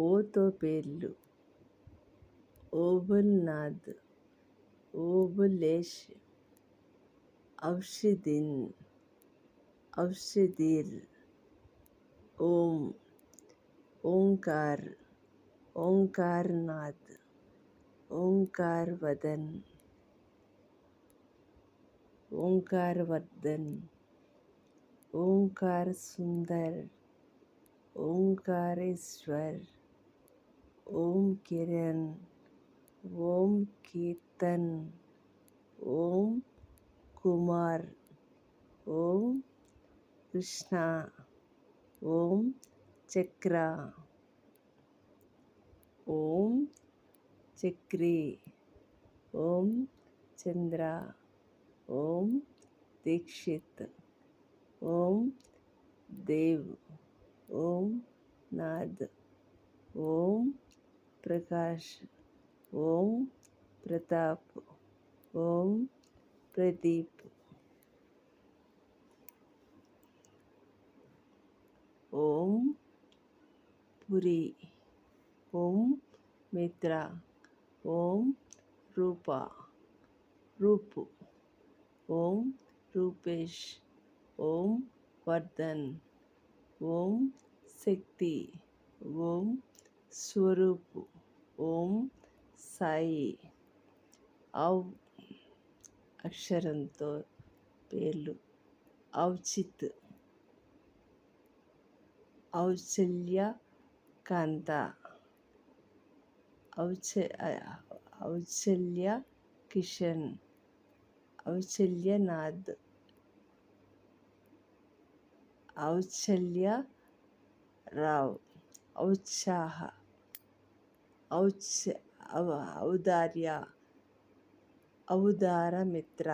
ఓతో పేర్లు ఓబుల్నాథ్ ఓబులేష్ ఔషిదిన్ ఔషిదీర్ ఓం ఓంకార్ ఓంకార్నాథ్ ఓంకార్ వదన్ ఓంకార్ వర్ధన్ ఓంకార్ సుందర్ ఓంకారేశ్వర్ ओम किरण, ओम कीर्तन, ओम कुमार, ओम कृष्णा, ओम चक्रा, ओम चक्री, ओम चंद्रा, ओम दीक्षित, ओम देव, ओम नाद, ओम प्रकाश। ओम प्रताप। ओम प्रदीप। ओम पुरी। ओम मित्रा। ओम रूपा। रूप। ओम रूपेश। ओम वर्धन। ओम शक्ति। ओम స్వరూప్ ఓం సాయి ఔ అక్షరంతో పేర్లు ఔచిత్ ఔచల్య కాంత ఔచ ఔచల్య కిషన్ ఔచల్యనాథ్ ఔచల్య రావ్ ఔత్సాహ ಔಚ್ ಔದಾರ್ಯ ಔದಾರ ಮಿತ್ರ